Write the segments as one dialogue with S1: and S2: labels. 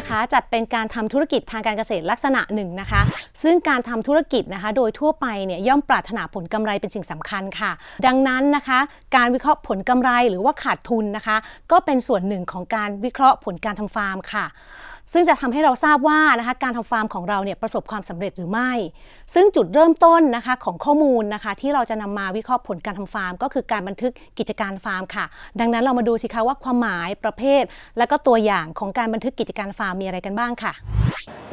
S1: นะคะจัดเป็นการทำธุรกิจทางการเกษตรลักษณะหนึ่งนะคะ ซึ่งการทำธุรกิจนะคะ โดยทั่วไปเนี่ยย่อมปรารถนาผลกำไรเป็นสิ่งสำคัญค่ะ ดังนั้นนะคะ การวิเคราะห์ผลกำไรหรือว่าขาดทุนนะคะ ก็เป็นส่วนหนึ่งของการวิเคราะห์ผลการทำฟาร์มค่ะ ซึ่งจะทำให้เราทราบว่านะคะการทำฟาร์มของเราเนี่ยประสบความสำเร็จหรือไม่ ซึ่งจุดเริ่มต้นนะคะของข้อมูลนะคะที่เราจะนำมาวิเคราะห์ผลการทำฟาร์ม ก็คือการบันทึกกิจการฟาร์มค่ะ ดังนั้นเรามาดูสิคะว่าความหมายประเภท และก็ตัวอย่างของการบันทึกกิจการฟาร์มมีอะไรกันบ้างค่ะ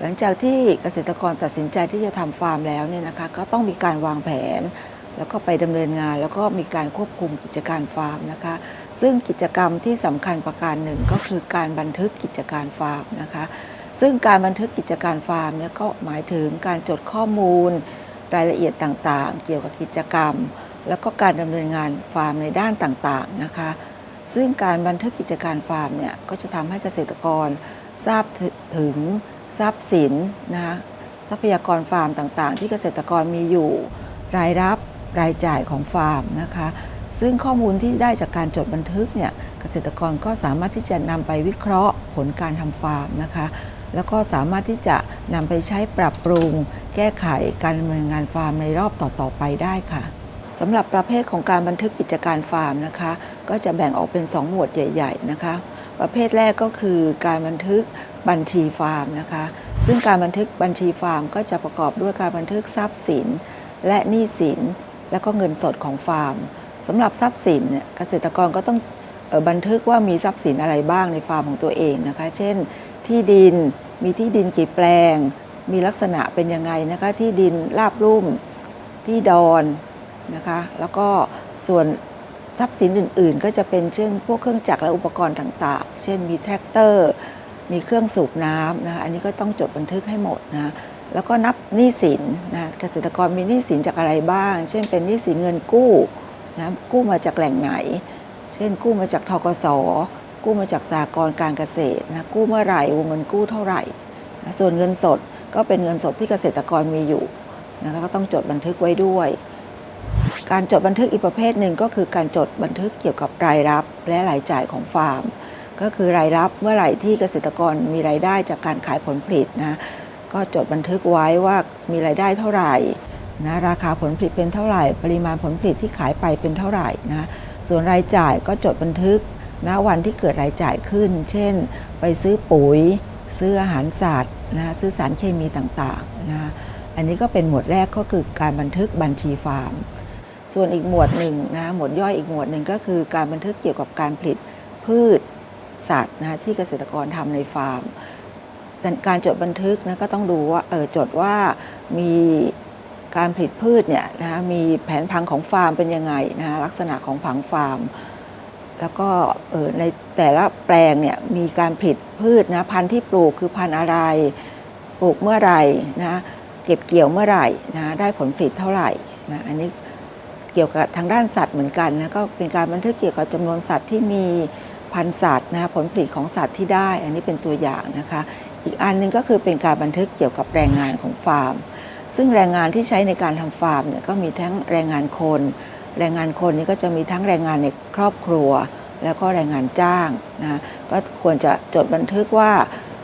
S2: หลังจากที่เกษตรกรตัดสินใจที่จะทำฟาร์มแล้วเนี่ยนะคะก็ต้องมีการวางแผน แล้วก็ไปดำเนินงาน แล้วก็มีการควบคุมกิจการฟาร์มนะคะ ซึ่งกิจกรรมที่สำคัญประการหนึ่งก็คือการบันทึกกิจการฟาร์มนะคะ ซึ่งการบันทึกกิจการฟาร์มเนี่ยก็หมายถึงการจดข้อมูล รายละเอียดต่างๆ เกี่ยวกับกิจกรรม แล้วก็การดำเนินงานฟาร์มในด้านต่างๆนะคะ ซึ่งการบันทึกกิจการฟาร์มเนี่ยก็จะทำให้เกษตรกรทราบถึงทรัพย์สินนะคะทรัพยากรฟาร์มต่างๆ ที่เกษตรกรมีอยู่ รายรับรายจ่ายของฟาร์มนะคะ ซึ่งข้อมูลที่ได้จากการจดบันทึกเนี่ยเกษตรกรก็สามารถที่จะนำไปวิเคราะห์ผลการทำฟาร์มนะคะ แล้วก็สามารถที่จะนำไปใช้ปรับปรุง แก้ไขการดำเนินงานฟาร์มในรอบต่อๆไปได้ค่ะสำหรับประเภทของการบันทึกกิจการฟาร์มนะคะ ก็จะแบ่งออกเป็น 2 หมวดใหญ่ ๆ นะคะ ประเภทแรกก็คือการบันทึกบัญชีฟาร์มนะคะ ซึ่งการบันทึกบัญชีฟาร์ม ก็จะประกอบด้วยการบันทึกทรัพย์สิน และหนี้สิน และก็เงินสดของฟาร์ม สำหรับทรัพย์สินเนี่ยเกษตรกรก็ต้องออบันทึกว่ามีทรัพย์สินอะไรบ้างในฟาร์มของตัวเองนะคะ เช่น ที่ดินมีที่ดินกี่แปลง มีลักษณะเป็นยังไงนะคะที่ดินราบลุ่มที่ดอนนะคะแล้วก็ส่วนทรัพย์สินอื่น ๆ ก็จะเป็นเช่นพวกเครื่องจักรและอุปกรณ์ต่าง ๆ เช่นมีแทรกเตอร์ มีเครื่องสูบน้ำนะคะอันนี้ก็ต้องจดบันทึกให้หมดนะแล้วก็นับหนี้สินนะเกษตรกรมีหนี้สินจากอะไรบ้าง เช่นเป็นหนี้สินเงินกู้ นะกู้มาจากแหล่งไหน เช่น กู้มาจากทกสกู้มาจากสหกรการเกษตรนะกู้เมื่อไหร่วงเงินกู้เท่าไหร่นะส่วนเงินสดก็เป็นเงินสดที่เกษตรกรมีอยู่นะคะก็ต้องจดบันทึกไว้ด้วย การจดบันทึกอีกประเภทหนึ่งก็คือการจดบันทึกเกี่ยวกับรายรับและรายจ่ายของฟาร์ม ก็คือรายรับเมื่อไหร่ที่เกษตรกรมีรายได้จากการขายผลผลิตนะก็จดบันทึกไว้ว่ามีรายได้เท่าไหร่ นะราคาผลผลิตเป็นเท่าไหร่ ปริมาณผลผลิตที่ขายไปเป็นเท่าไหร่นะส่วนรายจ่ายก็จดบันทึกณวันที่เกิดรายจ่ายขึ้น เช่น ไปซื้อปุ๋ย ซื้ออาหารสัตว์นะซื้อสารเคมีต่างๆนะอันนี้ก็เป็นหมวดแรกก็คือการบันทึกบัญชีฟาร์ม ส่วนอีกหมวดหนึ่งนะหมวดย่อยอีกหมวดหนึ่งก็คือการบันทึกเกี่ยวกับการผลิตพืชสัตว์นะที่เกษตรกรทำในฟาร์มการจดบันทึกนะก็ต้องดูว่าเออจดว่ามี การผลิตพืชเนี่ยนะมีแผนพังของฟาร์มเป็นยังไงนะลักษณะของผังฟาร์ม แล้วก็ในแต่ละแปลงเนี่ยมีการผลิตพืชนะพันธุ์ที่ปลูกคือพันธุ์อะไรปลูกเมื่อไหร่นะเก็บเกี่ยวเมื่อไหร่นะได้ผลผลิตเท่าไหร่นะอันนี้เกี่ยวกับทางด้านสัตว์เหมือนกันนะก็เป็นการบันทึกเกี่ยวกับจำนวนสัตว์ที่มีพันธุ์สัตว์นะผลผลิตของสัตว์ที่ได้ อันนี้เป็นตัวอย่างนะคะ อีกอันหนึงก็คือเป็นการบันทึกเกี่ยวกับแรงงานของฟาร์ม ซึ่งแรงงานที่ใช้ในการทำฟาร์มเนี่ยก็มีทั้งแรงงานคน แรงงานคนนี้ก็จะมีทั้งแรงงานในครอบครัว แล้วก็แรงงานจ้างนะก็ควรจะจดบันทึกว่า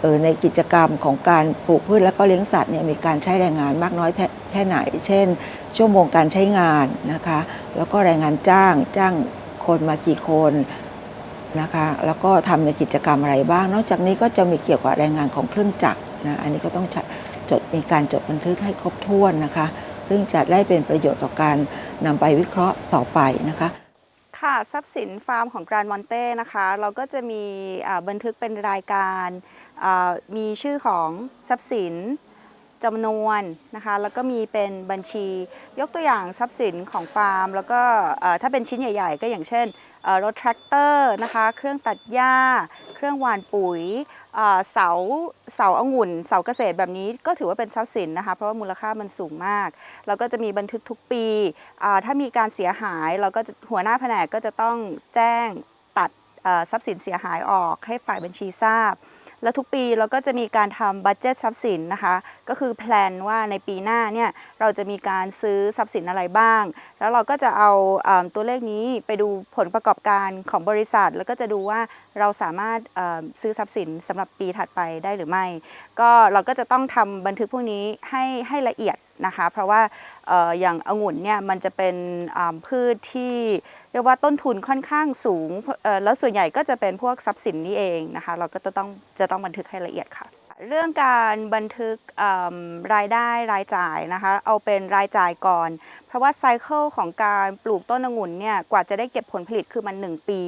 S2: เออในกิจกรรมของการปลูกพืชแล้วก็เลี้ยงสัตว์เนี่ยมีการใช้แรงงานมากน้อยแค่แค่ไหน เช่น ชั่วโมงการใช้งานนะคะ แล้วก็แรงงานจ้างจ้างคนมากี่คนนะคะ แล้วก็ทำในกิจกรรมอะไรบ้าง นอกจากนี้ก็จะมีเกี่ยวกับแรงงานของเครื่องจักรนะ อันนี้ก็ต้อง จดมีการจดบันทึกให้ครบถ้วนนะคะ ซึ่งจะได้เป็นประโยชน์ต่อการนำไปวิเคราะห์ต่อไปนะคะ
S3: ค่ะทรัพย์สินฟาร์มของกรานมอนเต้นะคะ เราก็จะมีบันทึกเป็นรายการมีชื่อของทรัพย์สินจำนวนนะคะ แล้วก็มีเป็นบัญชี ยกตัวอย่างทรัพย์สินของฟาร์ม แล้วก็ถ้าเป็นชิ้นใหญ่ ๆ ก็อย่างเช่นรถแทรกเตอร์นะคะ เครื่องตัดหญ้า เครื่องหว่านปุ๋ย เสาเสาองุ่น เสาเกษตรแบบนี้ก็ถือว่าเป็นทรัพย์สินนะคะ เพราะว่ามูลค่ามันสูงมากเราก็จะมีบันทึกทุกปีถ้ามีการเสียหายเราก็หัวหน้าแผนกก็จะต้องแจ้งตัดทรัพย์สินเสียหายออกให้ฝ่ายบัญชีทราบ แล้วทุกปีเราก็จะมีการทำบัตเจ็ตทรัพย์สินนะคะ ก็คือแพลนว่าในปีหน้าเนี่ยเราจะมีการซื้อทรัพย์สินอะไรบ้าง แล้วเราก็จะเอาเอิ่มตัวเลขนี้ไปดูผลประกอบการของบริษัท แล้วก็จะดูว่า เราสามารถซื้อทรัพย์สินสำหรับปีถัดไปได้หรือไม่ ก็เราก็จะต้องทำบันทึกพวกนี้ให้ให้ละเอียดนะคะ เพราะว่าอย่างองุ่นเนี่ยมันจะเป็นพืชที่เรียกว่าต้นทุนค่อนข้างสูง แล้วส่วนใหญ่ก็จะเป็นพวกทรัพย์สินนี้เองนะคะ เราก็จะต้องจะต้องบันทึกให้ละเอียดค่ะ เรื่องการบันทึกรายได้รายจ่ายนะคะ เอาเป็นรายจ่ายก่อน เพราะว่าไซเคิลของการปลูกต้นองุ่นเนี่ยกว่าจะได้เก็บผลผลิตคือมัน 1 ปี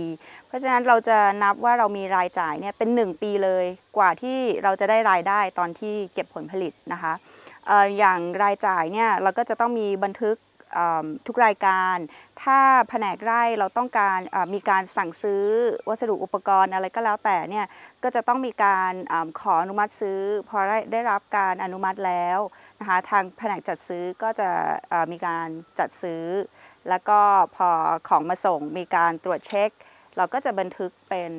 S3: เพราะฉะนั้นเราจะนับว่าเรามีรายจ่ายเนี่ยเป็น 1 ปีเลย กว่าที่เราจะได้รายได้ตอนที่เก็บผลผลิตนะคะอย่างรายจ่ายเนี่ยเราก็จะต้องมีบันทึก ทุกรายการ ถ้าแผนกไร่เราต้องการมีการสั่งซื้อวัสดุอุปกรณ์อะไรก็แล้วแต่เนี่ยก็จะต้องมีการอขออนุมัติซื้อ พอได้ได้รับการอนุมัติแล้วนะคะทางแผนกจัดซื้อก็จะมีการจัดซื้อ แล้วก็พอของมาส่งมีการตรวจเช็ค เราก็จะบันทึกเป็น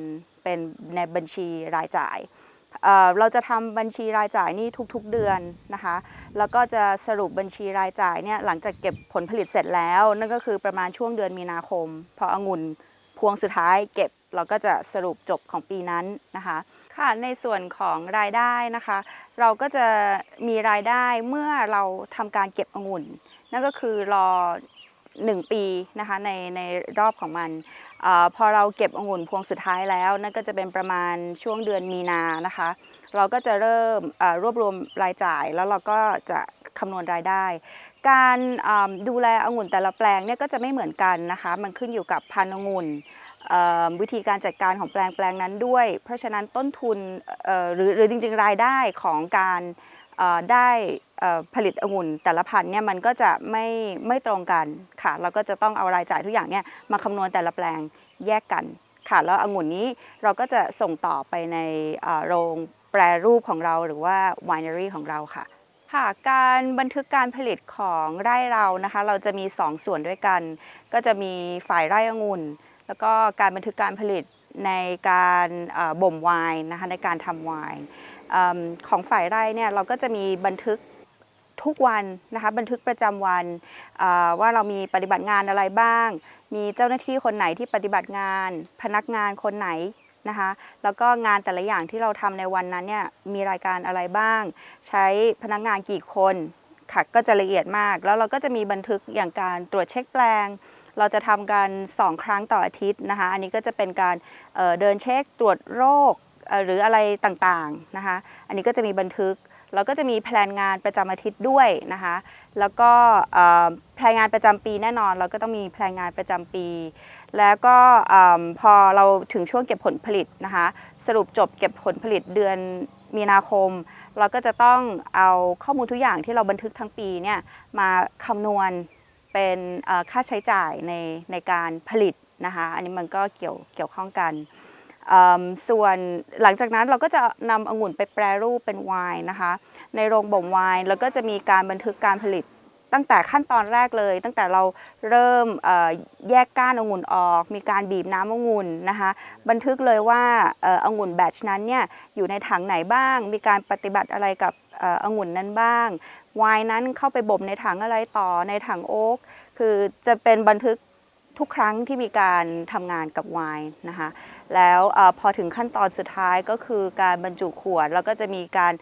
S3: เป็นในบัญชีรายจ่าย เราจะทำบัญชีรายจ่ายนี่ทุกๆเดือนนะคะ แล้วก็จะสรุปบัญชีรายจ่ายเนี่ยหลังจากเก็บผลผลิตเสร็จแล้ว นั่นก็คือประมาณช่วงเดือนมีนาคม พอองุ่นพวงสุดท้ายเก็บเราก็จะสรุปจบของปีนั้นนะคะ ค่ะในส่วนของรายได้นะคะ เราก็จะมีรายได้เมื่อเราทำการเก็บองุ่น นั่นก็คือรอ 1 ปีนะคะในในรอบของมัน อพอเราเก็บองุ่นพวงสุดท้ายแล้วนั่นก็จะเป็นประมาณช่วงเดือนมีนานะคะ เราก็จะเริ่มรวบรวมรายจ่ายแล้วเราก็จะคำนวณรายได้ การดูแลองุ่นแต่ละแปลงเนี่ยก็จะไม่เหมือนกันนะคะ มันขึ้นอยู่กับพันธุ์องุ่นวิธีการจัดการของแปลงแปลงนั้นด้วย เพราะฉะนั้นต้นทุนหรือหรือจริง ๆ รายได้ของการได้ ผลิตองุ่นแต่ละพันธุ์เนี่ยมันก็จะไม่ไม่ตรงกันค่ะ เราก็จะต้องเอารายจ่ายทุกอย่างเนี่ยมาคำนวณแต่ละแปลงแยกกันค่ะ แล้วองุ่นนี้เราก็จะส่งต่อไปในโรงแปรรูปของเราหรือว่า winery ของเราค่ะค่ะการบันทึกการผลิตของไร่เรานะคะ เราจะมี 2 ส่วนด้วยกัน ก็จะมีฝ่ายไร่องุ่น แล้วก็การบันทึกการผลิตในการบ่มไวน์นะคะในการทำไวน์ของฝ่ายไร่เนี่ยเราก็จะมีบันทึก ทุกวันนะคะบันทึกประจำวันว่าเรามีปฏิบัติงานอะไรบ้าง มีเจ้าหน้าที่คนไหนที่ปฏิบัติงาน พนักงานคนไหนนะคะแล้วก็งานแต่ละอย่างที่เราทำในวันนั้นเนี่ยมีรายการอะไรบ้าง ใช้พนักงานกี่คนค่ะก็จะละเอียดมาก แล้วเราก็จะมีบันทึกอย่างการตรวจเช็คแปลง เราจะทำกัน2 ครั้งต่ออาทิตย์นะคะอันนี้ก็จะเป็นการเเดินเช็คตรวจโรคหรืออะไรต่างๆนะคะอันนี้ก็จะมีบันทึก แล้วก็จะมีแพลนงานประจำอาทิตย์ด้วยนะคะ แล้วก็แพลนงานประจำปีแน่นอน เราก็ต้องมีแพลนงานประจำปี แล้วก็พอเราถึงช่วงเก็บผลผลิตนะคะ สรุปจบเก็บผลผลิตเดือนมีนาคม เราก็จะต้องเอาข้อมูลทุกอย่างที่เราบันทึกทั้งปีเนี่ยมาคำนวณเป็นค่าใช้จ่ายในในการผลิตนะคะ อันนี้มันก็เกี่ยวเกี่ยวข้องกัน ส่วนหลังจากนั้นเราก็จะนำองุ่นไปแปรรูปเป็นไวน์นะคะ ในโรงบ่มไวน์แล้วก็จะมีการบันทึกการผลิตตั้งแต่ขั้นตอนแรกเลย ตั้งแต่เราเริ่มแยกก้านองุ่นออก มีการบีบน้ำองุ่นนะคะบันทึกเลยว่าองุ่นแบตชนั้นเนี่ยอยู่ในถังไหนบ้าง มีการปฏิบัติอะไรกับองุ่นนั้นบ้างไวน์นั้นเข้าไปบ่มในถังอะไรต่อในถังโอ๊กคือจะเป็นบันทึก ทุกครั้งที่มีการทำงานกับไวน์นะคะแล้วอพอถึงขั้นตอนสุดท้ายก็คือการบรรจุขวด แล้วก็จะมีการ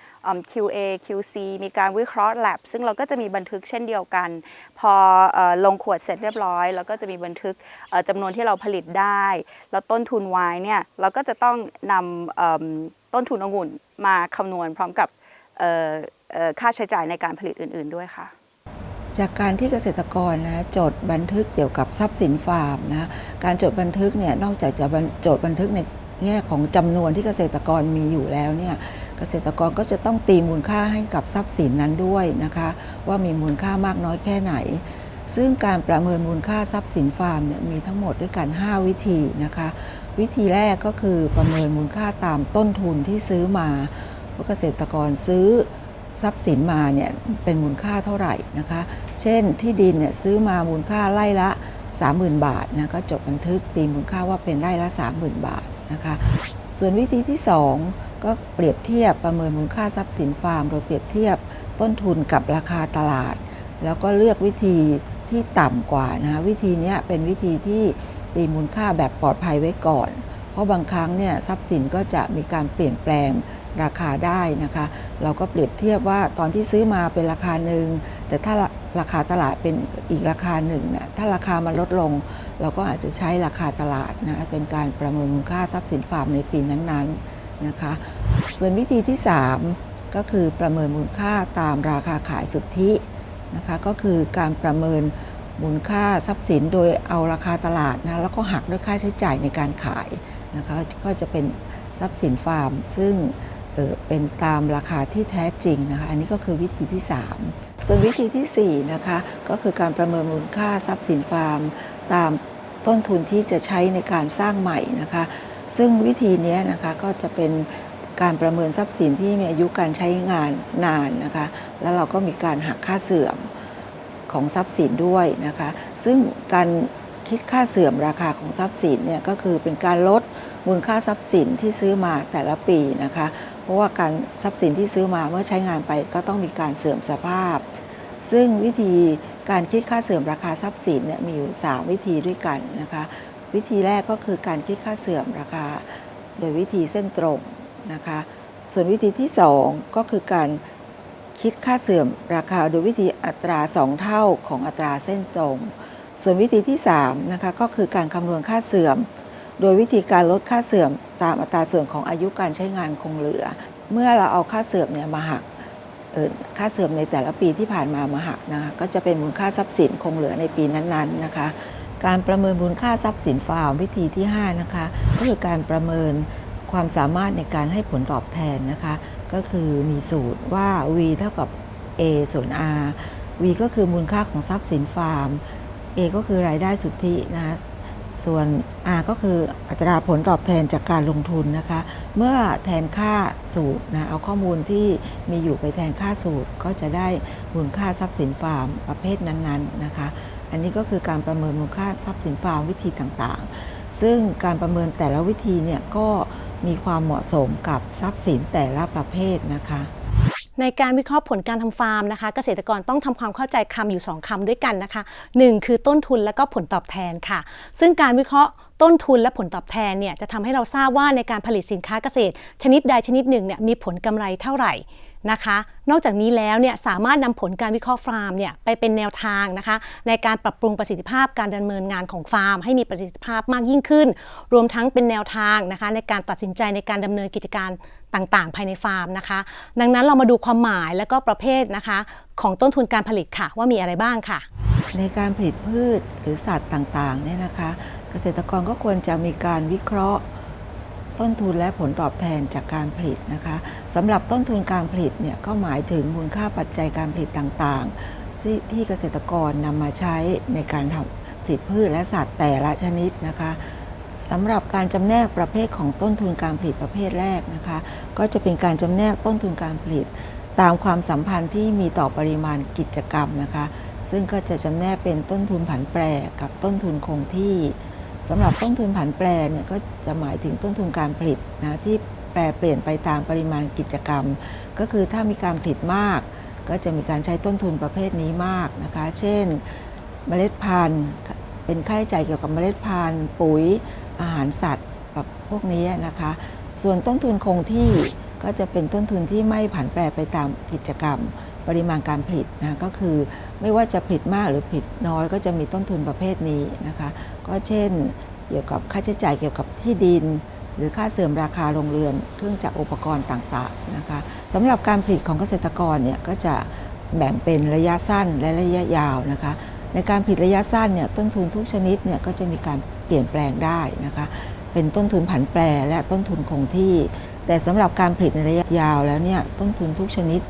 S3: QA QC มีการวิเคราะห์ lab ซึ่งเราก็จะมีบันทึกเช่นเดียวกัน พออลงขวดเสร็จเรียบร้อย แล้วก็จะมีบันทึกจำนวนที่เราผลิตได้ แล้วต้นทุนไวน์เนี่ยเราก็จะต้องนำต้นทุนองุ่นมาคำนวณพร้อมกับค่าใช้จ่ายในการผลิตอื่น ๆด้วยค่ะ
S2: จากการที่เกษตรกรนะจดบันทึกเกี่ยวกับทรัพย์สินฟาร์มนะการจดบันทึกเนี่ยนอกจากจะจดบันทึกในแง่ของจำนวนที่เกษตรกรมีอยู่แล้วเนี่ยเกษตรกรก็จะต้องตีมูลค่าให้กับทรัพย์สินนั้นด้วยนะคะ ว่ามีมูลค่ามากน้อยแค่ไหน ซึ่งการประเมินมูลค่าทรัพย์สินฟาร์มเนี่ยมีทั้งหมดด้วยกัน 5 วิธีนะคะ วิธีแรกก็คือประเมินมูลค่าตามต้นทุนที่ซื้อมาว่าเกษตรกรซื้อทรัพย์สินมาเนี่ยเป็นมูลค่าเท่าไหร่นะคะ เช่นที่ดินเนี่ยซื้อมามูลค่าไร่ละ 30,000 บาทนะก็จดบันทึกตีมูลค่าว่าเป็นไร่ละ 30,000 บาทนะคะ ส่วนวิธีที่ 2 ก็เปรียบเทียบประเมินมูลค่าทรัพย์สินฟาร์ม โดยเปรียบเทียบต้นทุนกับราคาตลาด แล้วก็เลือกวิธีที่ต่ำกว่านะวิธีนี้เป็นวิธีที่ตีมูลค่าแบบปลอดภัยไว้ก่อน เพราะบางครั้งเนี่ยทรัพย์สินก็จะมีการเปลี่ยนแปลงราคาได้นะคะ เราก็เปรียบเทียบว่าตอนที่ซื้อมาเป็นราคาหนึ่งแต่ถ้า ราคาตลาดเป็นอีกราคาหนึ่งนี่ยถ้าราคามันลดลง เราก็อาจจะใช้ราคาตลาดนะเป็นการประเมินมูลค่าทรัพย์สินฟาร์มในปีนั้นๆนะคะ ส่วนวิธีที่ 3 ก็คือประเมินมูลค่าตามราคาขายสุทธินะคะก็คือการประเมินมูลค่าทรัพย์สินโดยเอาราคาตลาดนะแล้วก็หักด้วยค่าใช้จ่ายในการขายนะคะก็จะเป็นทรัพย์สินฟาร์ม ซึ่งเออเป็นตามราคาที่แท้จริงนะคะอันนี้ก็คือวิธีที่ 3 ส่วนวิธีทีสี่ 4 นะคะ ก็คือการประเมินมูลค่าทรัพย์สินฟาร์ม ตามต้นทุนที่จะใช้ในการสร้างใหม่นะคะ ซึ่งวิธีนี้นะคะก็จะเป็นการประเมินทรัพย์สินที่มีอายุการใช้งานนานนะคะ แล้วเราก็มีการหักค่าเสื่อมของทรัพย์สินด้วยนะคะ ซึ่งการคิดค่าเสื่อมราคาของทรัพย์สินเนี่ยก็คือเป็นการลดมูลค่าทรัพย์สินที่ซื้อมาแต่ละปีนะคะ เพราะว่าการทรัพย์สินที่ซื้อมาเมื่อใช้งานไปก็ต้องมีการเสื่อมสภาพ ซึ่งวิธีการคิดค่าเสื่อมราคาทรัพย์สินเนี่ยมีอยู่ 3 วิธีด้วยกันนะคะ วิธีแรกก็คือการคิดค่าเสื่อมราคา โดยวิธีเส้นตรงนะคะ ส่วนวิธีที่ 2 ก็คือการคิดค่าเสื่อมราคาโดยวิธีอัตรา 2 เท่าของอัตราเส้นตรง ส่วนวิธีที่3นะคะก็คือการคำนวณค่าเสื่อม โดยวิธีการลดค่าเสื่อมตามอัตราส่วนของอายุการใช้งานคงเหลือ เมื่อเราเอาค่าเสื่อมเนี่ยมาหัก ค่าเสื่อมในแต่ละปีที่ผ่านมามาหักนะคะก็จะเป็นมูลค่าทรัพย์สินคงเหลือในปีนั้นๆนะคะ การประเมินมูลค่าทรัพย์สินฟาร์มวิธีที่ 5 นะคะก็คือการประเมินความสามารถในการให้ผลตอบแทนนะคะ ก็คือมีสูตรว่า V เท่ากับ A ส่วน R V ก็คือมูลค่าของทรัพย์สินฟาร์ม A ก็คือรายได้สุทธินะคะ ส่วน R ก็คืออัตราผลตอบแทนจากการลงทุนนะคะ เมื่อแทนค่าสูตรนะเอาข้อมูลที่มีอยู่ไปแทนค่าสูตร ก็จะได้มูลค่าทรัพย์สินฟาร์มประเภทนั้นๆนะคะ อันนี้ก็คือการประเมินมูลค่าทรัพย์สินฟาร์มวิธีต่างๆ ซึ่งการประเมินแต่ละวิธีเนี่ยก็มีความเหมาะสมกับทรัพย์สินแต่ละประเภทนะคะ
S1: ในการวิเคราะห์ผลการทำฟาร์มนะคะ เกษตรกรต้องทำความเข้าใจคำอยู่ 2คำด้วยกันนะคะ 1 คือต้นทุนและก็ผลตอบแทนค่ะ ซึ่งการวิเคราะห์ต้นทุนและผลตอบแทนเนี่ยจะทำให้เราทราบว่าในการผลิตสินค้าเกษตร ชนิดใดชนิดหนึ่งเนี่ยมีผลกำไรเท่าไหร่นะคะ นอกจากนี้แล้วเนี่ยสามารถนำผลการวิเคราะห์ฟาร์มเนี่ยไปเป็นแนวทางนะคะ ในการปรับปรุงประสิทธิภาพการดำเนินงานของฟาร์ม ให้มีประสิทธิภาพมากยิ่งขึ้น รวมทั้งเป็นแนวทางนะคะ ในการตัดสินใจในการดำเนินกิจการ ต่างๆ ภายในฟาร์มนะคะ ดังนั้นเรามาดูความหมายและก็ประเภทนะคะ ของต้นทุนการผลิตค่ะ ว่ามีอะไรบ้างค่ะ
S2: ในการผลิตพืชหรือสัตว์ต่างๆเนี่ยนะคะ เกษตรกรก็ควรจะมีการวิเคราะห์ ต้นทุนและผลตอบแทนจากการผลิตนะคะสำหรับต้นทุนการผลิตเนี่ยก็หมายถึงมูลค่าปัจจัยการผลิตต่างๆ ที่ที่เกษตรกรนำมาใช้ในการทำผลิตพืชและสัตว์แต่ละชนิดนะคะ สำหรับการจำแนกประเภทของต้นทุนการผลิตประเภทแรกนะคะ ก็จะเป็นการจำแนกต้นทุนการผลิต ตามความสัมพันธ์ที่มีต่อปริมาณกิจกรรมนะคะ ซึ่งก็จะจำแนกเป็นต้นทุนผันแปรกับต้นทุนคงที่สำหรับต้นทุนผันแปรเนี่ยก็จะหมายถึงต้นทุนการผลิตนะที่แปรเปลี่ยนไปตามปริมาณกิจกรรม ก็คือถ้ามีการผลิตมาก ก็จะมีการใช้ต้นทุนประเภทนี้มากนะคะ เช่น เมล็ดพันธุ์เป็นค่าใช้จ่ายเกี่ยวกับเมล็ดพันธุ์ปุ๋ย อาหารสัตว์แบบพวกนี้นะคะ ส่วนต้นทุนคงที่ก็จะเป็นต้นทุนที่ไม่ผันแปรไปตามกิจกรรม ปริมาณการผลิตนะก็คือไม่ว่าจะผลิตมากหรือผลิตน้อย ก็จะมีต้นทุนประเภทนี้นะคะ ก็เช่น เกี่ยวกับค่าใช้จ่ายเกี่ยวกับที่ดิน หรือค่าเสื่อมราคาโรงเรือน เครื่องจักรอุปกรณ์ต่างๆนะคะสำหรับการผลิตของเกษตรกรเนี่ยก็จะแบ่งเป็นระยะสั้นและระยะยาวนะคะ ในการผลิตระยะสั้นเนี่ยต้นทุนทุกชนิดเนี่ยก็จะมีการ เปลี่ยนแปลงได้นะคะ เป็นต้นทุนผันแปรและต้นทุนคงที่ แต่สำหรับการผลิตในระยะยาวแล้วเนี่ยต้นทุนทุกชนิด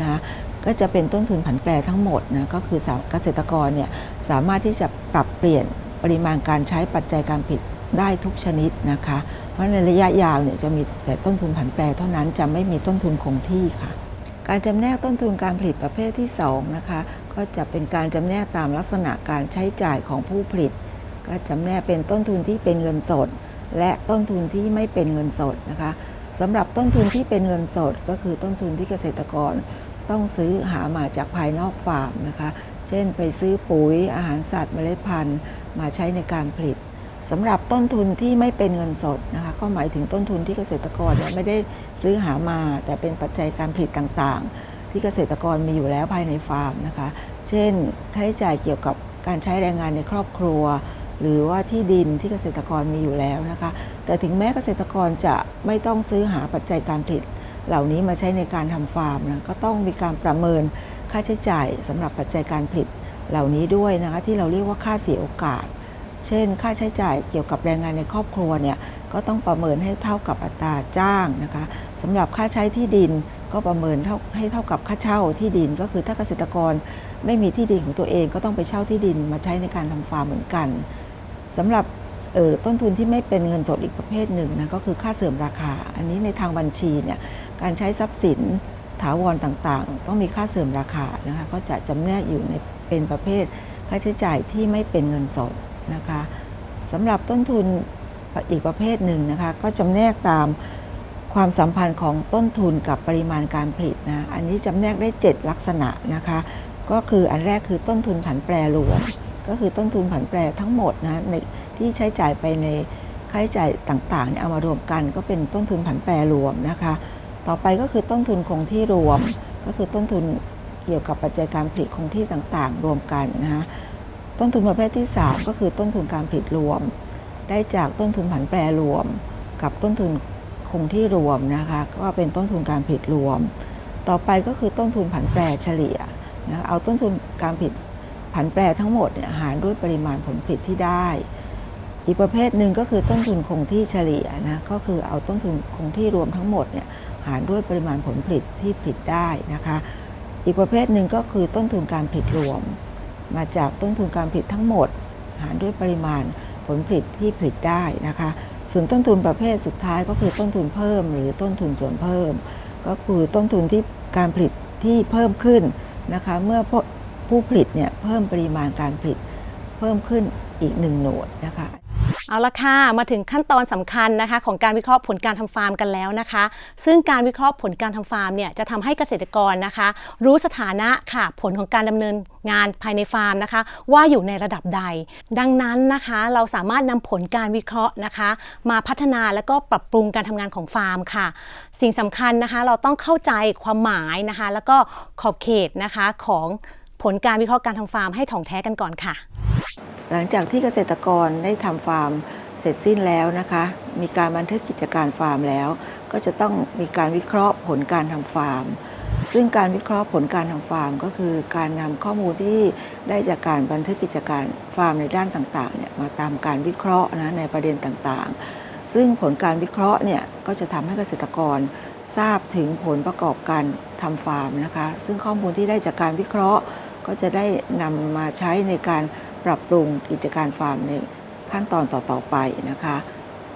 S2: นะก็จะเป็นต้นทุนผันแปรทั้งหมดนะก็คือสาเกษตรกรเนี่ยสามารถที่จะปรับเปลี่ยนปริมาณการใช้ปัจจัยการผลิตได้ทุกชนิดนะคะ เพราะในระยะยาวเนี่ยจะมีแต่ต้นทุนผันแปรเท่านั้นจะไม่มีต้นทุนคงที่ค่ะ การจำแนกต้นทุนการผลิตประเภทที่2นะคะก็จะเป็นการจำแนกตามลักษณะการใช้จ่ายของผู้ผลิต ก็จำแนกเป็นต้นทุนที่เป็นเงินสด และต้นทุนที่ไม่เป็นเงินสดนะคะสำหรับต้นทุนที่เป็นเงินสด ก็คือต้นทุนที่เกษตรกร ต้องซื้อหามาจากภายนอกฟาร์มนะคะ เช่นไปซื้อปุ๋ยอาหารสัตว์เมล็ดพันธุ์ มาใช้ในการผลิตสำหรับต้นทุนที่ไม่เป็นเงินสดนะคะก็หมายถึงต้นทุนที่เกษตรกรไม่ได้ซื้อหามา แต่เป็นปัจจัยการผลิตต่างๆ ที่เกษตรกรมีอยู่แล้วภายในฟาร์มนะคะ เช่นค่าใช้จ่ายเกี่ยวกับการใช้แรงงานในครอบครัว หรือว่าที่ดินที่เกษตรกรมีอยู่แล้วนะคะ แต่ถึงแม้เกษตรกรจะไม่ต้องซื้อหาปัจจัยการผลิต เหล่านี้มาใช้ในการทำฟาร์มนะก็ต้องมีการประเมินค่าใช้จ่ายสำหรับปัจจัยการผลิตเหล่านี้ด้วยนะคะที่เราเรียกว่าค่าเสียโอกาส เช่น ค่าใช้จ่ายเกี่ยวกับแรงงานในครอบครัวเนี่ยก็ต้องประเมินให้เท่ากับอัตราจ้างนะคะสำหรับค่าใช้ที่ดินก็ประเมินเท่าให้เท่ากับค่าเช่าที่ดินก็คือถ้าเกษตรกรไม่มีที่ดินของตัวเองก็ต้องไปเช่าที่ดินมาใช้ในการทำฟาร์มเหมือนกัน สำหรับต้นทุนที่ไม่เป็นเงินสดอีกประเภทหนึ่งนะก็คือค่าเสื่อมราคา อันนี้ในทางบัญชีเนี่ยการใช้ทรัพย์สินถาวรต่างๆ ต้องมีค่าเสื่อมราคานะคะก็จะจำแนกอยู่ในเป็นประเภทค่าใช้จ่ายที่ไม่เป็นเงินสดนะคะสำหรับต้นทุนอีกประเภทหนึ่งนะคะก็จำแนกตามความสัมพันธ์ของต้นทุนกับปริมาณการผลิตนะอันนี้จำแนกได้ 7 ลักษณะนะคะก็คืออันแรกคือต้นทุนผันแปรรวม ก็คือต้นทุนผันแปรทั้งหมดนะในที่ใช้จ่ายไปในค่าใช้จ่ายต่างๆเนี่ยเอามารวมกันก็เป็นต้นทุนผันแปรรวมนะคะ ต่อไปก็คือต้นทุนคงที่รวม ก็คือต้นทุนเกี่ยวกับปัจจัยการผลิตคงที่ต่างๆ รวมกันนะคะต้นทุนประเภทที่ 3 ก็คือต้นทุนการผลิตรวม ได้จากต้นทุนผันแปรรวม กับต้นทุนคงที่รวมนะคะก็เป็นต้นทุนการผลิตรวม ต่อไปก็คือต้นทุนผันแปรเฉลี่ยนะเอาต้นทุนการผลิต ผันแปรทั้งหมดเนี่ยหารด้วยปริมาณผลผลิตที่ได้ อีกประเภทหนึ่งก็คือต้นทุนคงที่เฉลี่ยนะก็คือเอาต้นทุนคงที่รวมทั้งหมดเนี่ยหารด้วยปริมาณผลผลิตที่ผลิตได้นะคะ อีกประเภทหนึ่งก็คือต้นทุนการผลิตรวม มาจากต้นทุนการผลิตทั้งหมด หารด้วยปริมาณผลผลิตที่ผลิตได้นะคะ ส่วนต้นทุนประเภทสุดท้ายก็คือต้นทุนเพิ่ม หรือต้นทุนส่วนเพิ่ม ก็คือต้นทุนที่การผลิตที่เพิ่มขึ้นนะคะ เมื่อ ผู้ผลิตเนี่ยเพิ่มปริมาณการผลิตเพิ่มขึ้นอีกหนึ่งหน่วยนะคะ
S1: เอาละค่ะ มาถึงขั้นตอนสำคัญนะคะ ของการวิเคราะห์ผลการทำฟาร์มกันแล้วนะคะ ซึ่งการวิเคราะห์ผลการทำฟาร์มเนี่ยจะทำให้เกษตรกรนะคะ รู้สถานะค่ะผลของการดำเนินงานภายในฟาร์มนะคะ ว่าอยู่ในระดับใด ดังนั้นนะคะเราสามารถนำผลการวิเคราะห์นะคะ มาพัฒนาและก็ปรับปรุงการทำงานของฟาร์มค่ะ สิ่งสำคัญนะคะ เราต้องเข้าใจความหมายนะคะ แล้วก็ขอบเขตนะคะของ ผลการวิเคราะห์การทำฟาร์มให้ถ่องแท้กันก่อนค่ะ
S2: หลังจากที่เกษตรกรได้ทำฟาร์มเสร็จสิ้นแล้วนะคะ มีการบันทึกกิจการฟาร์มแล้ว ก็จะต้องมีการวิเคราะห์ผลการทำฟาร์ม ซึ่งการวิเคราะห์ผลการทำฟาร์ม ก็คือการนำข้อมูลที่ได้จากการบันทึกกิจการฟาร์มในด้านต่างๆเนี่ยมาตามการวิเคราะห์นะในประเด็นต่างๆ ซึ่งผลการวิเคราะห์เนี่ยก็จะทำให้เกษตรกรทราบถึงผลประกอบการทำฟาร์มนะคะ ซึ่งข้อมูลที่ได้จากการวิเคราะห์ ก็จะได้นำมาใช้ในการปรับปรุงกิจการฟาร์มในขั้นตอนต่อๆไปนะคะ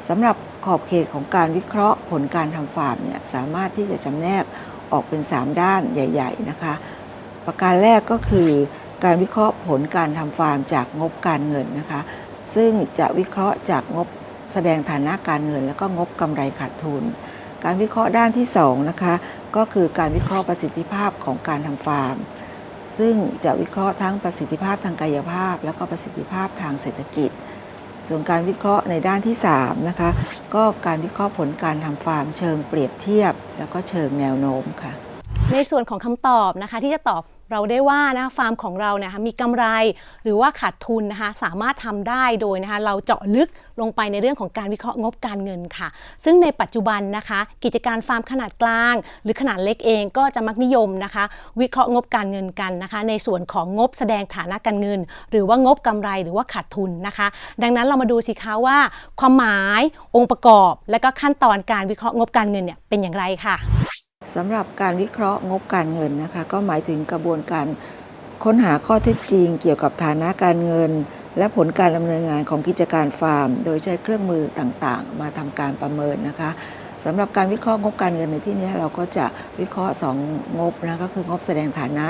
S2: สำหรับขอบเขตของการวิเคราะห์ผลการทำฟาร์มเนี่ยสามารถที่จะจำแนกออกเป็น 3 ด้านใหญ่ ๆ นะคะ ประการแรกก็คือการวิเคราะห์ผลการทำฟาร์มจากงบการเงินนะคะ ซึ่งจะวิเคราะห์จากงบแสดงฐานะการเงิน แล้วก็งบกำไรขาดทุน การวิเคราะห์ด้านที่2นะคะก็คือการวิเคราะห์ประสิทธิภาพของการทำฟาร์ม ซึ่งจะวิเคราะห์ทั้งประสิทธิภาพทางกายภาพ และก็ประสิทธิภาพทางเศรษฐกิจ ส่วนการวิเคราะห์ในด้านที่3นะคะก็การวิเคราะห์ผลการทำฟาร์มเชิงเปรียบเทียบ แล้วก็เชิงแนวโน้มค่ะ
S1: ในส่วนของคำตอบนะคะที่จะตอบ เราได้ว่านะฟาร์มของเราเนี่ยนะคะมีกำไรหรือว่าขาดทุนนะคะสามารถทำได้โดยนะคะเราเจาะลึกลงไปในเรื่องของการวิเคราะห์งบการเงินค่ะ ซึ่งในปัจจุบันนะคะ กิจการฟาร์มขนาดกลาง หรือขนาดเล็กเองก็จะมักนิยมนะคะ วิเคราะห์งบการเงินกันนะคะ ในส่วนของงบแสดงฐานะการเงิน หรือว่างบกำไรหรือว่าขาดทุนนะคะ ดังนั้นเรามาดูสิคะว่า ความหมายองค์ประกอบ และก็ขั้นตอนการวิเคราะห์งบการเงินเนี่ยเป็นอย่างไรค่ะ
S2: สำหรับการวิเคราะห์งบการเงินนะคะ ก็หมายถึงกระบวนการค้นหาข้อเท็จจริง เกี่ยวกับฐานะการเงิน และผลการดำเนินงานของกิจการฟาร์ม โดยใช้เครื่องมือต่างๆ มาทำการประเมินนะคะสำหรับการวิเคราะห์งบการเงินในที่นี้เราก็จะวิเคราะห์ 2 งบนะก็คืองบแสดงฐานะ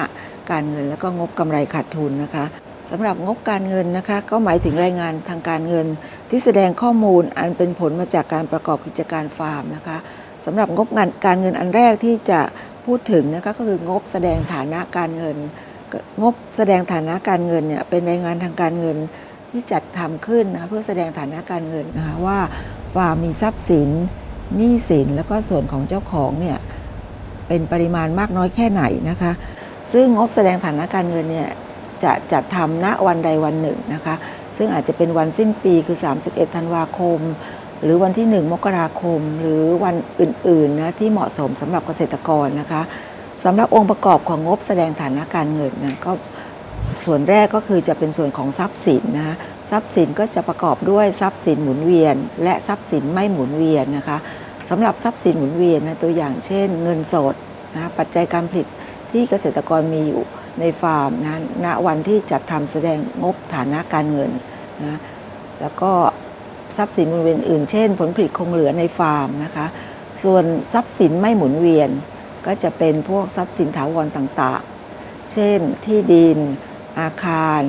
S2: การเงิน แล้วก็งบกำไรขาดทุนนะคะสำหรับงบการเงินนะคะก็หมายถึงรายงานทางการเงิน ที่แสดงข้อมูลอันเป็นผลมาจากการประกอบกิจการฟาร์มนะคะ สำหรับงบงานการเงินอันแรกที่จะพูดถึงนะคะก็คืองบแสดงฐานะการเงิน งบแสดงฐานะการเงินเนี่ยเป็นรายงานทางการเงินที่จัดทำขึ้นนะเพื่อแสดงฐานะการเงินนะคะว่าฟาร์มมีทรัพย์สินหนี้สินแล้วก็ส่วนของเจ้าของเนี่ยเป็นปริมาณมากน้อยแค่ไหนนะคะ ซึ่งงบแสดงฐานะการเงินเนี่ยจะจัดทำณวันใดวันหนึ่งนะคะ ซึ่งอาจจะเป็นวันสิ้นปีคือ 31 ธันวาคม หรือวันที่ 1 มกราคม หรือวันอื่นๆนะที่เหมาะสมสำหรับเกษตรกรนะคะสำหรับองค์ประกอบของงบแสดงฐานะการเงินนะก็ส่วนแรกก็คือจะเป็นส่วนของทรัพย์สินนะคะทรัพย์สินก็จะประกอบด้วยทรัพย์สินหมุนเวียน และทรัพย์สินไม่หมุนเวียนนะคะสำหรับทรัพย์สินหมุนเวียนนะตัวอย่างเช่น เงินสดนะปัจจัยการผลิตที่เกษตรกรมีอยู่ในฟาร์มนะณวันที่จัดทำแสดงงบฐานะการเงินนะแล้วก็ ทรัพย์สินหมุนเวียนอื่น เช่น ผลผลิตคงเหลือในฟาร์มนะคะ ส่วนทรัพย์สินไม่หมุนเวียน ก็จะเป็นพวกทรัพย์สินถาวรต่างๆ เช่น ที่ดิน อาคาร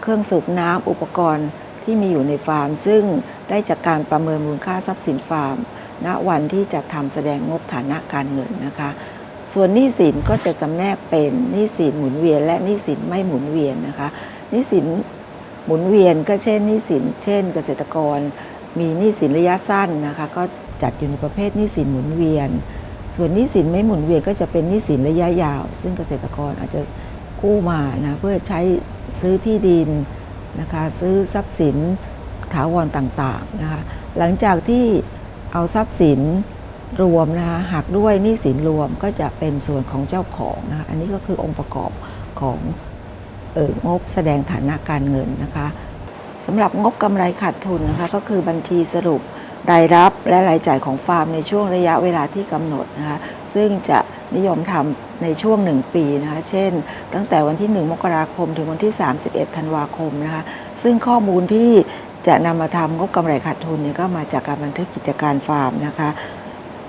S2: เครื่องสูบน้ำอุปกรณ์ที่มีอยู่ในฟาร์ม ซึ่งได้จากการประเมินมูลค่าทรัพย์สินฟาร์ม ณวันที่จะทำแสดงงบฐานะการเงินนะคะ ส่วนหนี้สินก็จะจำแนกเป็นหนี้สินหมุนเวียน และหนี้สินไม่หมุนเวียนนะคะหนี้สิน หมุนเวียนก็เช่นหนี้สิน เช่น เกษตรกร มีหนี้สินระยะสั้นนะคะก็จัดอยู่ในประเภทหนี้สินหมุนเวียน ส่วนหนี้สินไม่หมุนเวียนก็จะเป็นหนี้สินระยะยาว ซึ่งเกษตรกรอาจจะกู้มานะเพื่อใช้ซื้อที่ดินนะคะซื้อทรัพย์สินถาวรต่างๆนะคะหลังจากที่เอาทรัพย์สินรวมนะคะหักด้วยหนี้สินรวมก็จะเป็นส่วนของเจ้าของนะคะอันนี้ก็คือองค์ประกอบของ งบแสดงฐานะการเงินนะคะสำหรับงบกำไรขาดทุนนะคะก็คือบัญชีสรุปรายรับและรายจ่ายของฟาร์มในช่วงระยะเวลาที่กำหนดนะคะซึ่งจะนิยมทำในช่วง 1 ปีนะคะเช่น ตั้งแต่วันที่ 1 มกราคม ถึงวันที่ 31 ธันวาคมนะคะซึ่งข้อมูลที่จะนำมาทำงบกำไรขาดทุนเนี่ยก็มาจากการบันทึกกิจการฟาร์มนะคะ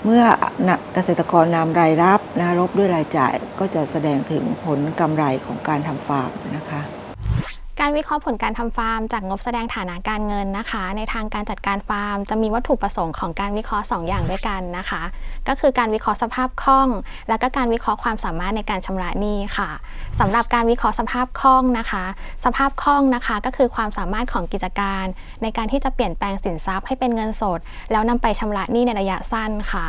S2: เมื่อเกษตรกรนำรายรับนะลบด้วยรายจ่ายก็จะแสดงถึงผลกำไรของการทำฟาร์มนะคะ
S4: การวิเคราะห์ผลการทำฟาร์มจากงบแสดงฐานะการเงินนะคะ ในทางการจัดการฟาร์ม จะมีวัตถุประสงค์ของการวิเคราะห์ 2 อย่างด้วยกันนะคะ ก็คือการวิเคราะห์สภาพคล่อง และก็การวิเคราะห์ความสามารถในการชำระหนี้ค่ะสำหรับการวิเคราะห์สภาพคล่องนะคะ สภาพคล่องนะคะ ก็คือความสามารถของกิจการ ในการที่จะเปลี่ยนแปลงสินทรัพย์ให้เป็นเงินสด แล้วนำไปชำระหนี้ในระยะสั้นค่ะ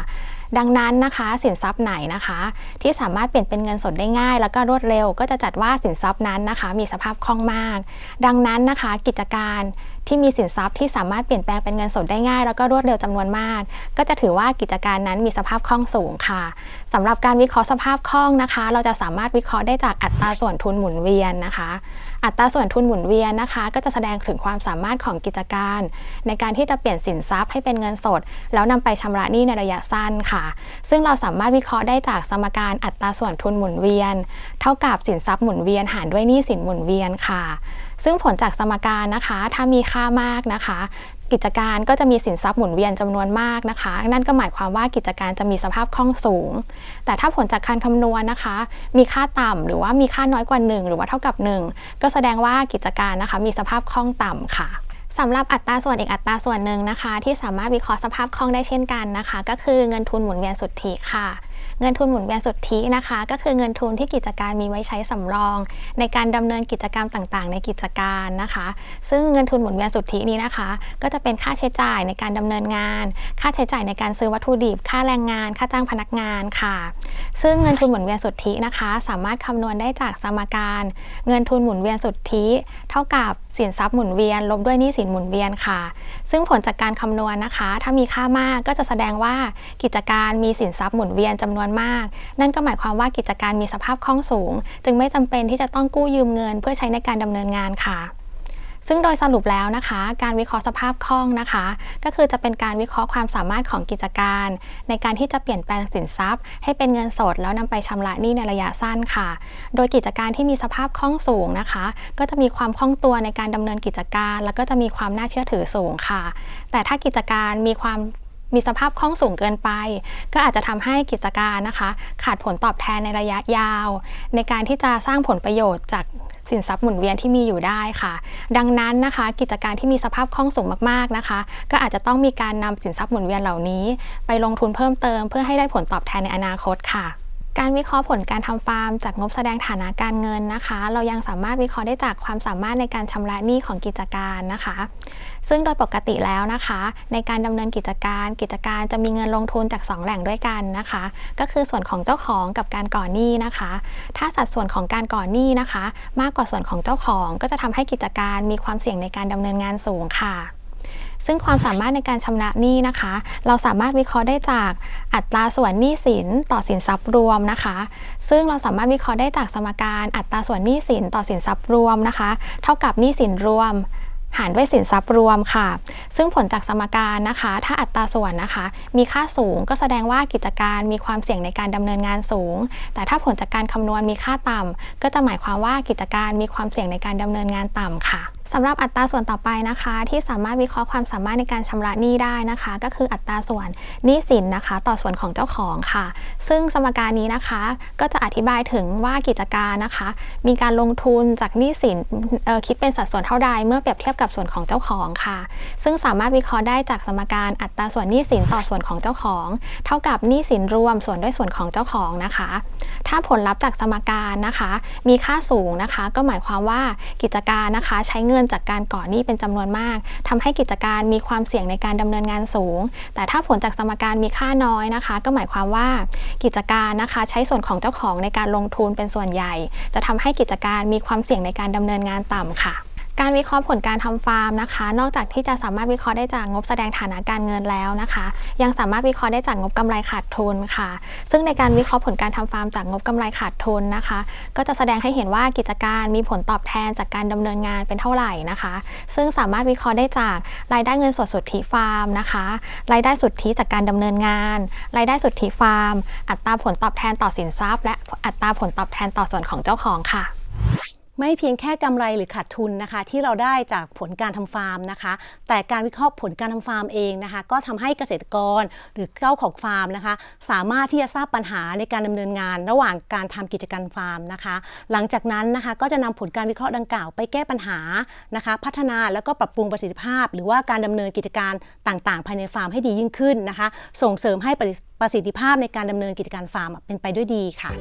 S4: ดังนั้นนะคะสินทรัพย์ไหนนะคะ ที่สามารถเปลี่ยนเป็นเงินสดได้ง่าย แล้วก็รวดเร็ว ก็จะจัดว่าสินทรัพย์นั้นนะคะ มีสภาพคล่องมาก ดังนั้นนะคะ กิจการที่มีสินทรัพย์ที่สามารถเปลี่ยนแปลงเป็นเงินสดได้ง่าย แล้วก็รวดเร็วจำนวนมาก ก็จะถือว่ากิจการนั้นมีสภาพคล่องสูงค่ะสำหรับการวิเคราะห์สภาพคล่องนะคะ เราจะสามารถวิเคราะห์ได้จากอัตราส่วนทุนหมุนเวียนนะคะ อัตราส่วนทุนหมุนเวียนนะคะ ก็จะแสดงถึงความสามารถของกิจการ ในการที่จะเปลี่ยนสินทรัพย์ให้เป็นเงินสด แล้วนำไปชำระหนี้ในระยะสั้นค่ะ ซึ่งเราสามารถวิเคราะห์ได้จากสมการอัตราส่วนทุนหมุนเวียน เท่ากับสินทรัพย์หมุนเวียนหารด้วยหนี้สินหมุนเวียนค่ะ ซึ่งผลจากสมการนะคะ ถ้ามีค่ามากนะคะ กิจการก็จะมีสินทรัพย์หมุนเวียนจำนวนมากนะคะ นั่นก็หมายความว่ากิจการจะมีสภาพคล่องสูง แต่ถ้าผลจากการคำนวณนะคะ มีค่าต่ำหรือว่ามีค่าน้อยกว่า 1 หรือว่าเท่ากับ 1 ก็แสดงว่ากิจการนะคะ มีสภาพคล่องต่ำค่ะสำหรับอัตราส่วนอีกอัตราส่วนหนึ่งนะคะ ที่สามารถวิเคราะห์สภาพคล่องได้เช่นกันนะคะ ก็คือเงินทุนหมุนเวียนสุทธิค่ะ เงินทุนหมุนเวียนสุทธินะคะ ก็คือเงินทุนที่กิจการมีไว้ใช้สำรอง ในการดำเนินกิจกรรมต่างๆ ในกิจการนะคะ ซึ่งเงินทุนหมุนเวียนสุทธินี้นะคะ ก็จะเป็นค่าใช้จ่ายในการดำเนินงาน ค่าใช้จ่ายในการซื้อวัตถุดิบ ค่าแรงงาน ค่าจ้างพนักงานค่ะ ซึ่งเงินทุนหมุนเวียนสุทธินะคะ สามารถคำนวณได้จากสมการ เงินทุนหมุนเวียนสุทธิ เท่ากับ สินทรัพย์หมุนเวียน ลบด้วยหนี้สินหมุนเวียนค่ะ ซึ่งผลจากการคำนวณนะคะ ถ้ามีค่ามากก็จะแสดงว่ากิจการมีสินทรัพย์หมุนเวียนจำนวนมาก นั่นก็หมายความว่ากิจการมีสภาพคล่องสูง จึงไม่จำเป็นที่จะต้องกู้ยืมเงิน เพื่อใช้ในการดำเนินงานค่ะ ซึ่งโดยสรุปแล้วนะคะ การวิเคราะห์สภาพคล่องนะคะ ก็คือจะเป็นการวิเคราะห์ความสามารถของกิจการ ในการที่จะเปลี่ยนแปลงสินทรัพย์ ให้เป็นเงินสดแล้วนำไปชำระหนี้ในระยะสั้นค่ะ โดยกิจการที่มีสภาพคล่องสูงนะคะ ก็จะมีความคล่องตัวในการดำเนินกิจการ แล้วก็จะมีความน่าเชื่อถือสูงค่ะ แต่ถ้ากิจการมีความ มีสภาพคล่องสูงเกินไป ก็อาจจะทำให้กิจการนะคะ ขาดผลตอบแทนในระยะยาว ในการที่จะสร้างผลประโยชน์จากสินทรัพย์หมุนเวียนที่มีอยู่ได้ค่ะ ดังนั้นนะคะ กิจการที่มีสภาพคล่องสูงมากๆนะคะ ก็อาจจะต้องมีการนำสินทรัพย์หมุนเวียนเหล่านี้ ไปลงทุนเพิ่มเติม เพื่อให้ได้ผลตอบแทนในอนาคตค่ะ การวิเคราะห์ผลการทำฟาร์มจากงบแสดงฐานะการเงินนะคะ เรายังสามารถวิเคราะห์ได้จากความสามารถในการชำระหนี้ของกิจการนะคะ ซึ่งโดยปกติแล้วนะคะ ในการดำเนินกิจการ กิจการจะมีเงินลงทุนจาก 2 แหล่งด้วยกันนะคะ ก็คือส่วนของเจ้าของกับการก่อหนี้นะคะ ถ้าสัดส่วนของการก่อหนี้นะคะ มากกว่าส่วนของเจ้าของก็จะทำให้กิจการมีความเสี่ยงในการดำเนินงานสูงค่ะ ซึ่งความสามารถในการชำระหนี้นะคะ เราสามารถวิเคราะห์ได้จากอัตราส่วนหนี้สินต่อสินทรัพย์รวมนะคะ ซึ่งเราสามารถวิเคราะห์ได้จากสมการอัตราส่วนหนี้สินต่อสินทรัพย์รวมนะคะ เท่ากับหนี้สินรวมหารด้วยสินทรัพย์รวมค่ะ ซึ่งผลจากสมการนะคะ ถ้าอัตราส่วนนะคะ มีค่าสูงก็แสดงว่ากิจการมีความเสี่ยงในการดำเนินงานสูง แต่ถ้าผลจากการคำนวณมีค่าต่ำก็จะหมายความว่ากิจการมีความเสี่ยงในการดำเนินงานต่ำค่ะ สำหรับอัตราส่วนต่อไปนะคะ ที่สามารถวิเคราะห์ความสามารถในการชำระหนี้ได้นะคะ ก็คืออัตราส่วนหนี้สินนะคะ ต่อส่วนของเจ้าของค่ะ ซึ่งสมการนี้นะคะ ก็จะอธิบายถึงว่ากิจการนะคะ มีการลงทุนจากหนี้สินคิดเป็นสัดส่วนเท่าใดเมื่อเปรียบเทียบกับส่วนของเจ้าของค่ะ ซึ่งสามารถวิเคราะห์ได้จากสมการอัตราส่วนหนี้สินต่อส่วนของเจ้าของ เท่ากับหนี้สินรวมส่วนด้วยส่วนของเจ้าของนะคะ ถ้าผลลัพธ์จากสมการนะคะ มีค่าสูงนะคะ ก็หมายความว่ากิจการนะคะใช้เงินจากการก่อหนี้เป็นจำนวนมากทำให้กิจการมีความเสี่ยงในการดำเนินงานสูง แต่ถ้าผลจากสมการมีค่าน้อยนะคะ ก็หมายความว่ากิจการนะคะใช้ส่วนของเจ้าของในการลงทุนเป็นส่วนใหญ่ จะทำให้กิจการมีความเสี่ยงในการดำเนินงานต่ำค่ะ การวิเคราะห์ผลการทำฟาร์มนะคะ นอกจากที่จะสามารถวิเคราะห์ได้จากงบแสดงฐานะการเงินแล้วนะคะ ยังสามารถวิเคราะห์ได้จากงบกำไรขาดทุนค่ะ ซึ่งในการวิเคราะห์ผลการทำฟาร์มจากงบกำไรขาดทุนนะคะ ก็จะแสดงให้เห็นว่ากิจการมีผลตอบแทนจากการดำเนินงานเป็นเท่าไหร่นะคะ ซึ่งสามารถวิเคราะห์ได้จากรายได้เงินสดสุทธิฟาร์มนะคะ รายได้สุทธิจากการดำเนินงาน รายได้สุทธิฟาร์ม อัตราผลตอบแทนต่อสินทรัพย์ และอัตราผลตอบแทนต่อส่วนของเจ้าของค่ะ
S1: ไม่เพียงแค่กำไรหรือขาดทุนนะคะ ที่เราได้จากผลการทำฟาร์มนะคะ แต่การวิเคราะห์ผลการทำฟาร์มเองนะคะ ก็ทำให้เกษตรกรหรือเจ้าของฟาร์มนะคะ สามารถที่จะทราบปัญหาในการดำเนินงาน ระหว่างการทำกิจการฟาร์มนะคะ หลังจากนั้นนะคะก็จะนำผลการวิเคราะห์ดังกล่าวไปแก้ปัญหานะคะ พัฒนาแล้วก็ปรับปรุงประสิทธิภาพ หรือว่าการดำเนินกิจการต่างๆ ภายในฟาร์มให้ดียิ่งขึ้นนะคะ ส่งเสริมให้ประสิทธิภาพในการดำเนินกิจการฟาร์มเป็นไปด้วยดีค่ะ